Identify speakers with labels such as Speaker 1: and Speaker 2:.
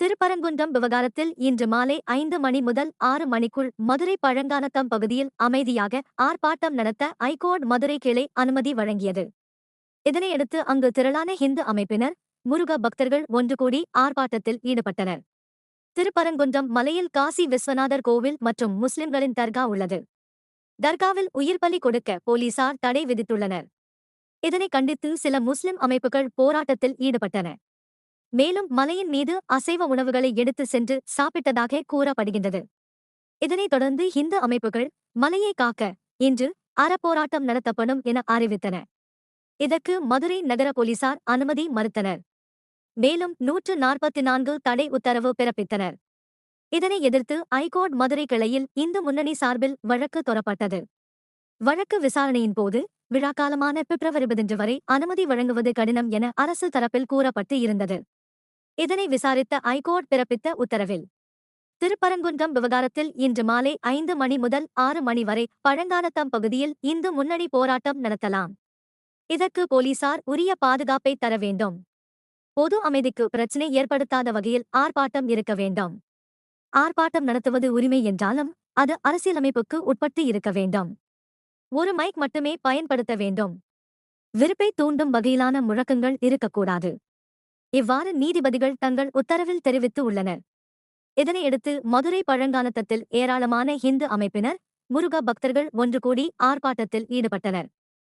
Speaker 1: திருப்பரங்குன்றம் விவகாரத்தில் இன்று மாலை ஐந்து மணி முதல் ஆறு மணிக்குள் மதுரை பழங்கானத்தம் பகுதியில் அமைதியாக ஆர்ப்பாட்டம் நடத்த ஐகோர்ட் மதுரை கிளை அனுமதி வழங்கியது. இதனையடுத்து அங்கு திரளான ஹிந்து அமைப்பினர் முருக பக்தர்கள் ஒன்று கூடி ஆர்ப்பாட்டத்தில் ஈடுபட்டனர். திருப்பரங்குன்றம் மலையில் காசி விஸ்வநாதர் கோவில் மற்றும் முஸ்லிம்களின் தர்கா உள்ளது. தர்காவில் உயிர் பலி கொடுக்க போலீசார் தடை விதித்துள்ளனர். இதனை கண்டித்து சில முஸ்லிம் அமைப்புகள் போராட்டத்தில் ஈடுபட்டன. மேலும் மலையின் மீது அசைவ உணவுகளை எடுத்து சென்று சாப்பிட்டதாக கூறப்படுகின்றது. இதனைத் தொடர்ந்து இந்து அமைப்புகள் மலையை காக்க இன்று அறப்போராட்டம் நடத்தப்படும் என அறிவித்தன. இதற்கு மதுரை நகர போலீசார் அனுமதி மறுத்தனர். மேலும் நூற்று நாற்பத்தி நான்கு தடை உத்தரவு பிறப்பித்தனர். இதனை எதிர்த்து ஐகோர்ட் மதுரை கிளையில் இந்து முன்னணி சார்பில் வழக்கு தொடரப்பட்டது வழக்கு விசாரணையின் போது விழாக்காலமான பிப்ரவரி பதினஞ்சு வரை அனுமதி வழங்குவது கடினம் என அரசு தரப்பில் கூறப்பட்டு இருந்தது. இதனை விசாரித்த ஐகோர்ட் பிறப்பித்த உத்தரவில் திருப்பரங்குன்றம் விவகாரத்தில் இன்று மாலை ஐந்து மணி முதல் ஆறு மணி வரை பழங்காலத்தம் பகுதியில் இந்து முன்னணி போராட்டம் நடத்தலாம். இதற்கு போலீசார் உரிய பாதுகாப்பை தர வேண்டும். பொது அமைதிக்கு பிரச்சினை ஏற்படுத்தாத வகையில் ஆர்ப்பாட்டம் இருக்க வேண்டும். ஆர்ப்பாட்டம் நடத்துவது உரிமை என்றாலும் அது அரசியலமைப்புக்கு உட்பட்டு இருக்க வேண்டும். ஒரு மைக் மட்டுமே பயன்படுத்த வேண்டும். விருப்பை தூண்டும் வகையிலான முழக்கங்கள் இருக்கக்கூடாது. இவ்வாறு நீதிபதிகள் தங்கள் உத்தரவில் தெரிவித்து உள்ளனர். இதனையடுத்து மதுரை பழங்காலத்தத்தில் ஏராளமான இந்து அமைப்பினர் முருக பக்தர்கள் ஒன்று கூடி ஆர்ப்பாட்டத்தில் ஈடுபட்டனர்.